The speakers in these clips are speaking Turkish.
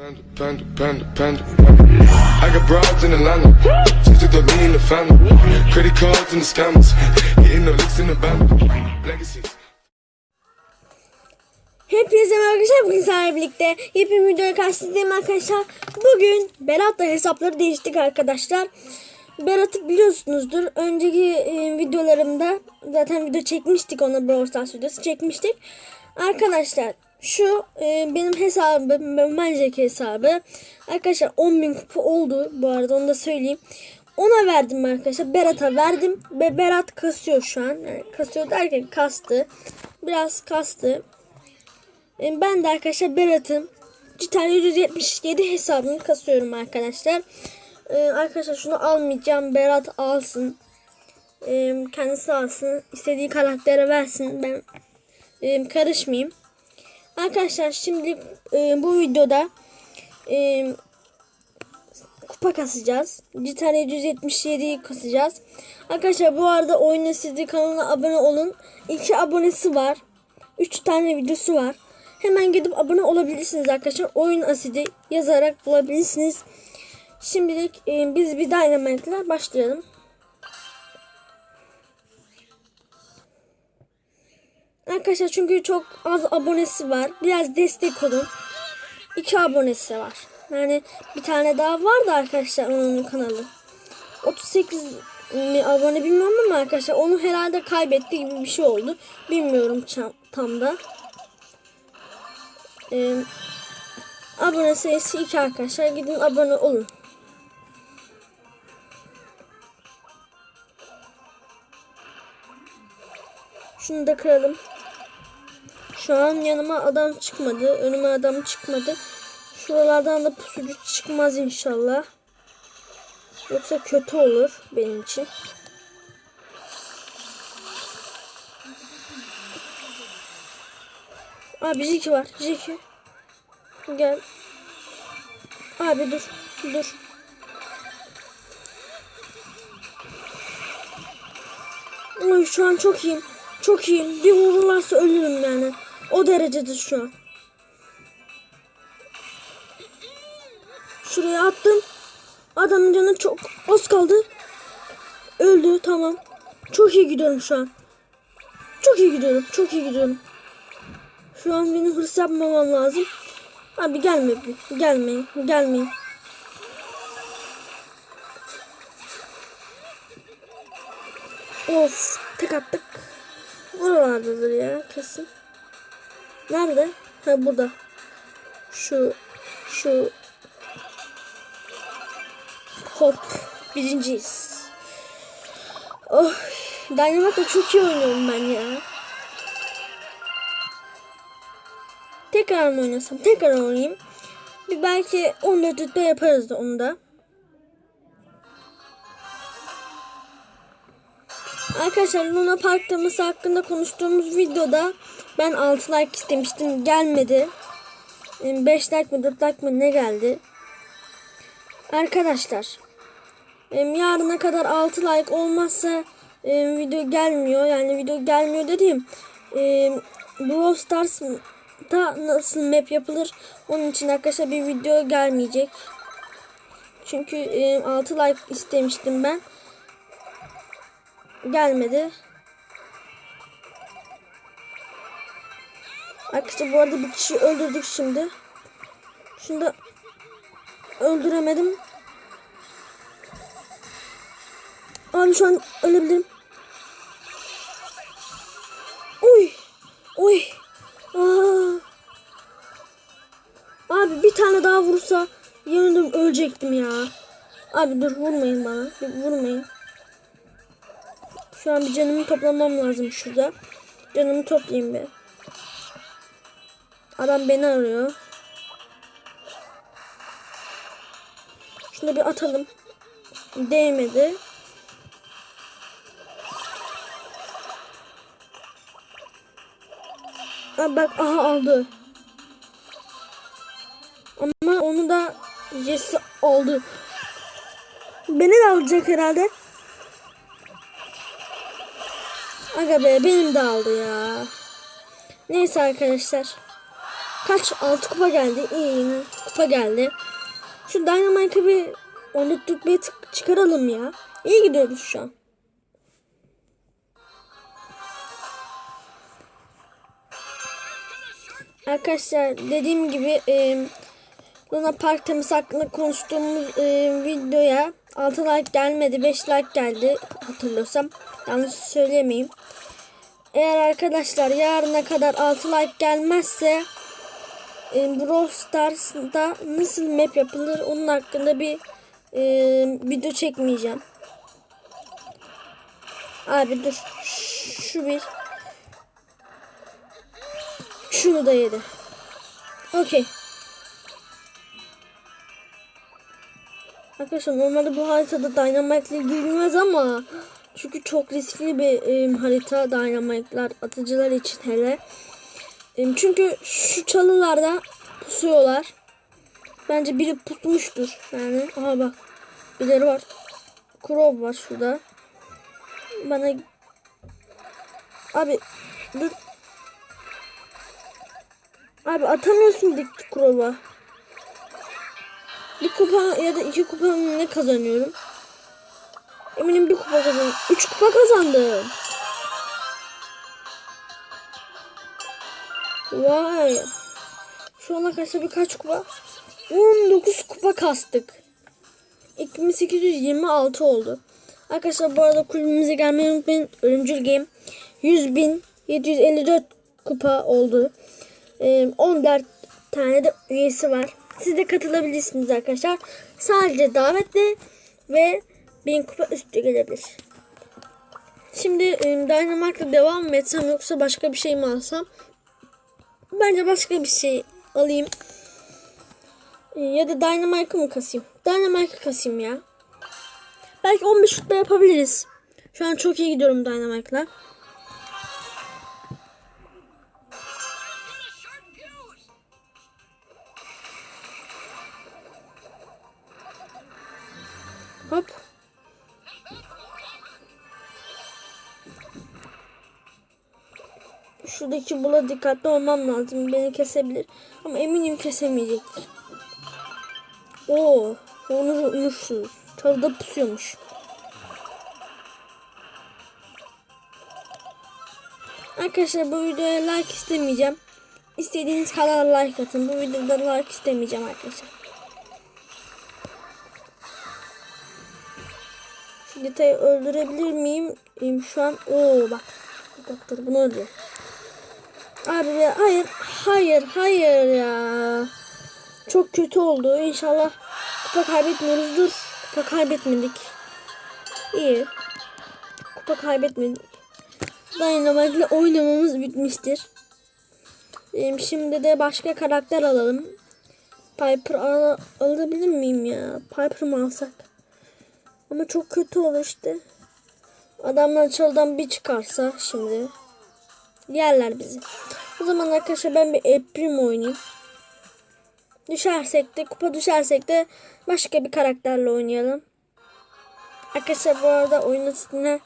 Panda, panda, panda, panda. I got broads in Atlanta. Just took the lean the family. Credit cards and the scammers. Hitting the licks in the band. Legacies. Hepinize merhaba arkadaşlar. Bugün sizlerle birlikte yepyeni videoya karşınızdayım arkadaşlar. Bugün Berat'la hesapları değiştik arkadaşlar. Berat'ı biliyorsunuzdur. Önceki e, videolarımda zaten video çekmiştik ona Brawl Stars videosu çekmiştik. Arkadaşlar şu e, benim hesabım, Magic hesabı. Arkadaşlar 10.000 kupa oldu bu arada onu da söyleyeyim. Ona verdim arkadaşlar. Berat'a verdim ve Berat kasıyor şu an. Yani kasıyor derken kastı. Biraz kastı. E, Ben de arkadaşlar Berat'ın Cital 177 hesabını kasıyorum arkadaşlar. Ee, arkadaşlar şunu almayacağım. Berat alsın. Ee, kendisi alsın. istediği karaktere versin. Ben e, karışmayayım. Arkadaşlar şimdi e, bu videoda e, kupa kasacağız. Cital 777'yi kasacağız. Arkadaşlar bu arada Oyun Esidi kanalına abone olun. 2 abonesi var. 3 tane videosu var. Hemen gidip abone olabilirsiniz arkadaşlar. Oyun asidi yazarak bulabilirsiniz. Şimdilik e, biz bir Dynamite'la başlayalım. Arkadaşlar çünkü çok az abonesi var. Biraz destek olun. 2 abonesi var. Yani bir tane daha var da arkadaşlar onun kanalı. 38 mi abone bilmiyorum ama arkadaşlar onu herhalde kaybetti gibi bir şey oldu. Bilmiyorum tam da. Ee, abone sayısı 2 arkadaşlar. Gidin abone olun. Şunu da kıralım. Şu an yanıma adam çıkmadı. Önüme adam çıkmadı. Şuralardan da pusucu çıkmaz inşallah. Yoksa kötü olur benim için. Abi Jiki var. Jiki. Gel. Abi dur. Dur. Ay şu an çok iyiyim. Çok iyiyim. Bir vururlarsa ölürüm yani. O derecede şu an. Şuraya attım. Adamın canı çok az kaldı. Öldü tamam. Çok iyi gidiyorum şu an. Çok iyi gidiyorum. Çok iyi gidiyorum. Şu an benim hırs yapmamam lazım. Abi gelme. Gelmeyin. Gelmeyin. Of. Tek attık. Buralardadır ya kesin. Nerede? Ha burada. Şu. Şu. Hop. Birinciyiz. Oh. Dynamite'da çok iyi oynuyorum ben ya. Tekrar mı oynasam? Tekrar oynayayım. Bir belki 14 rütbe yaparız da onu da. Arkadaşlar Luna Park teması hakkında konuştuğumuz videoda ben 6 like istemiştim. Gelmedi. 5 like mi 4 like mi ne geldi? Arkadaşlar yarına kadar 6 like olmazsa video gelmiyor. Yani video gelmiyor dediğim Brawl Stars da nasıl map yapılır onun için arkadaşlar bir video gelmeyecek. Çünkü e, 6 like istemiştim ben. Gelmedi. Arkadaşlar bu arada bir kişi öldürdük şimdi. Şunu da öldüremedim. Abi şu an ölebilirim. Uy. Uy. Aa. Abi bir tane daha vursa yemin ölecektim ya. Abi dur vurmayın bana. Vurmayın. Şu an bir canımı toplamam lazım şurada. Canımı toplayayım bir. Adam beni arıyor. Şunu bir atalım. Değmedi. Aa, bak aha aldı. Ama onu da Jesse aldı. Beni de alacak herhalde. Aga be benim de aldı ya. Neyse arkadaşlar. Kaç? 6 kupa geldi. İyi yine. Kupa geldi. Şu Dynamite'ı bir 14 rütbeye tık- çıkaralım ya. İyi gidiyoruz şu an. Arkadaşlar dediğim gibi e, Luna Park teması hakkında konuştuğumuz e, videoya 6 like gelmedi 5 like geldi hatırlıyorsam yanlış söylemeyeyim. Eğer arkadaşlar yarına kadar 6 like gelmezse e, Brawl Stars'da nasıl map yapılır onun hakkında bir e, video çekmeyeceğim. Abi dur. Şu bir. Şunu da yedi. Okey. Arkadaşlar normalde bu haritada Dynamite ile girilmez ama çünkü çok riskli bir e, harita Dynamite'lar atıcılar için hele. Çünkü şu çalılarda pusuyorlar. Bence biri pusmuştur yani. Aha bak. Birileri var. Crow var şurada. Bana Abi dur. Abi atamıyorsun dik Crow'a. Bir kupa ya da iki kupa ne kazanıyorum? Eminim bir kupa kazandım. Üç kupa kazandım. Vay. Şu ana kadar birkaç kupa? 19 kupa kastık. 2826 oldu. Arkadaşlar bu arada kulübümüze gelmeyi unutmayın. Ölümcül Game 100.754 kupa oldu. Ee, 14 tane de üyesi var. Siz de katılabilirsiniz arkadaşlar. Sadece davetli ve 1000 kupa üstü gelebilir. Şimdi Dynamite'la devam mı etsem yoksa başka bir şey mi alsam? Bence başka bir şey alayım. E, Ya da Dynamite'ı mı kasayım? Dynamite'ı kasayım ya. Belki 15 şutla yapabiliriz. Şu an çok iyi gidiyorum Dynamite'la. Hop. Şuradaki bula dikkatli olmam lazım. Beni kesebilir. Ama eminim kesemeyecektir. Oo, onu unutmuşuz. Çalıda pusuyormuş. Arkadaşlar bu videoya like istemeyeceğim. İstediğiniz kadar like atın. Bu videoda like istemeyeceğim arkadaşlar. Şu detayı öldürebilir miyim? Şu an oo bak. Doktor bunu öldürüyor. Abi ya, hayır hayır hayır ya. Çok kötü oldu. İnşallah kupa kaybetmiyoruzdur. Kupa kaybetmedik. İyi. Kupa kaybetmedik. Dynamite'le oynamamız bitmiştir. Şimdi de başka karakter alalım. Piper al alabilir miyim ya? Piper mı alsak? Ama çok kötü olur işte. Adamlar çalıdan bir çıkarsa şimdi. Yerler bizi. O zaman arkadaşlar ben bir Eprim oynayayım. Düşersek de kupa düşersek de başka bir karakterle oynayalım. Arkadaşlar bu arada oyun üstüne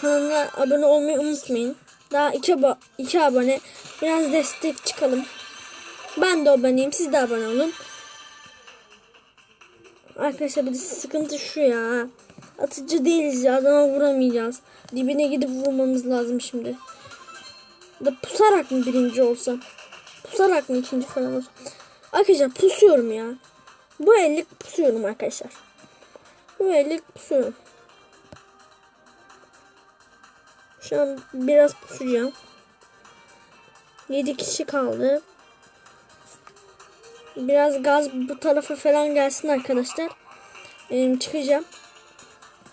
kanalına abone olmayı unutmayın. Daha iki, abo- iki abone. Biraz destek çıkalım. Ben de aboneyim. Siz de abone olun. Arkadaşlar bir de sıkıntı şu ya. Atıcı değiliz ya. Adama vuramayacağız. Dibine gidip vurmamız lazım şimdi. Da pusarak mı birinci olsam? Pusarak mı ikinci falan olsam? Arkadaşlar pusuyorum ya. Bu ellik pusuyorum arkadaşlar. Bu ellik pusuyorum. Şu an biraz pusacağım. 7 kişi kaldı. Biraz gaz bu tarafa falan gelsin arkadaşlar. Benim çıkacağım.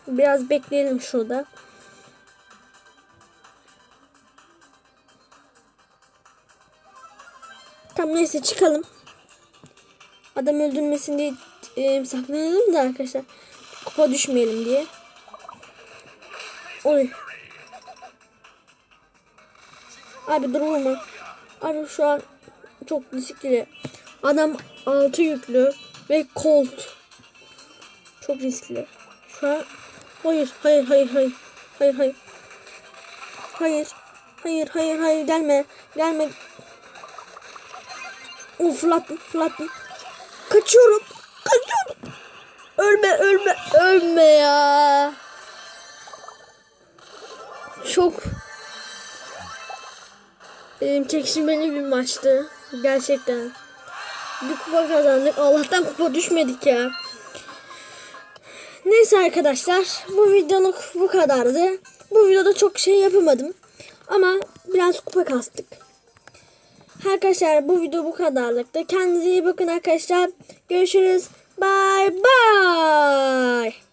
Biraz bekleyelim şurada. Tamam neyse çıkalım. Adam öldürmesin diye e, saklanalım da arkadaşlar. Kupa düşmeyelim diye. Oy. Abi dur vurma. Abi şu an çok riskli. Adam altı yüklü ve Colt. Çok riskli. Şu an hayır hayır hayır hayır. Hayır hayır. Hayır. Hayır hayır hayır gelme. Gelme. O fırlattım. Kaçıyorum. Kaçıyorum. Ölme ölme ölme ya. Çok benim çekişmeli bir maçtı. Gerçekten. Bir kupa kazandık. Allah'tan kupa düşmedik ya. Neyse arkadaşlar. Bu videoluk bu kadardı. Bu videoda çok şey yapamadım. Ama biraz kupa kastık. Arkadaşlar bu video bu kadarlıktı. Kendinize iyi bakın arkadaşlar. Görüşürüz. Bye bye.